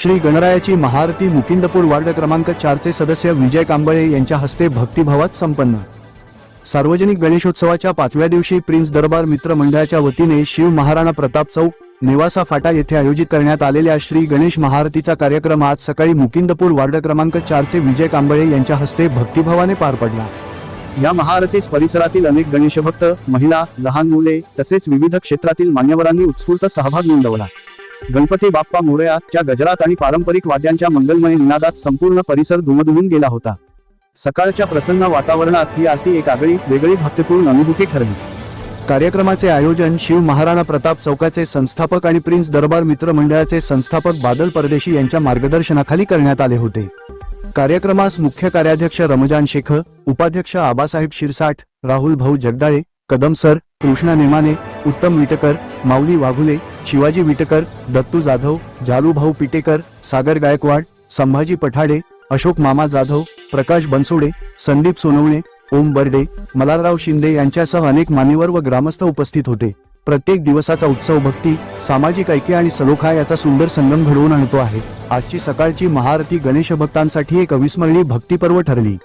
श्री गणरायाची महाआरती मुकिंदपूर वार्ड क्रमांक चारचे सदस्य विजय कांबळे यांच्या हस्ते भक्तिभावात संपन्न. सार्वजनिक गणेशोत्सवाच्या पाचव्या दिवशी प्रिन्स दरबार मित्र मंडळाच्या वतीने शिव महाराणा प्रताप चौक नेवासा फाटा येथे आयोजित करण्यात आलेल्या श्री गणेश महाआरतीचा कार्यक्रम आज सकाळी मुकिंदपूर वार्ड क्रमांक चारचे विजय कांबळे यांच्या हस्ते भक्तिभावाने पार पडला. या महाआरतीस परिसरातील अनेक गणेशभक्त महिला लहान मुले तसेच विविध क्षेत्रातील मान्यवरांनी उत्स्फूर्त सहभाग नोंदवला. गणपती बाप्पा मोरया च्या गजरात आणि पारंपरिक वाद्यांच्या मंगलमय निनादात संपूर्ण परिसर धुमधुमून गेला होता. सकाळच्या प्रसन्न वातावरणात ही आरती एक आगळी वेगळी भक्तपूर्ण अनुभूती ठरली. कार्यक्रमाचे आयोजन शिव महाराणा प्रताप चौकाचे संस्थापक आणि प्रिन्स दरबार मित्र मंडळाचे संस्थापक बादल परदेशी यांच्या मार्गदर्शनाखाली करण्यात आले होते. कार्यक्रमास मुख्य कार्याध्यक्ष रमजान शेख उपाध्यक्ष आबासाहेब शिरसाठ राहुल भाऊ जगदाळे कदम सर कृष्णा नेमाने उत्तम विटकर माऊली वाघुले शिवाजी विटकर दत्तू जाधव झालूभाऊ पिटेकर सागर गायकवाड संभाजी पठाडे अशोक मामा जाधव प्रकाश बनसोडे संदीप सोनवणे ओम बर्डे मलाराव शिंदे यांच्यासह अनेक मान्यवर व ग्रामस्थ उपस्थित होते. प्रत्येक दिवसाचा उत्सव भक्ती सामाजिक ऐक्य आणि सलोखा याचा सुंदर संगम घडवून आणतो आहे. आजची सकाळची महाआरती गणेश भक्तांसाठी एक अविस्मरणीय भक्तिपर्व ठरली.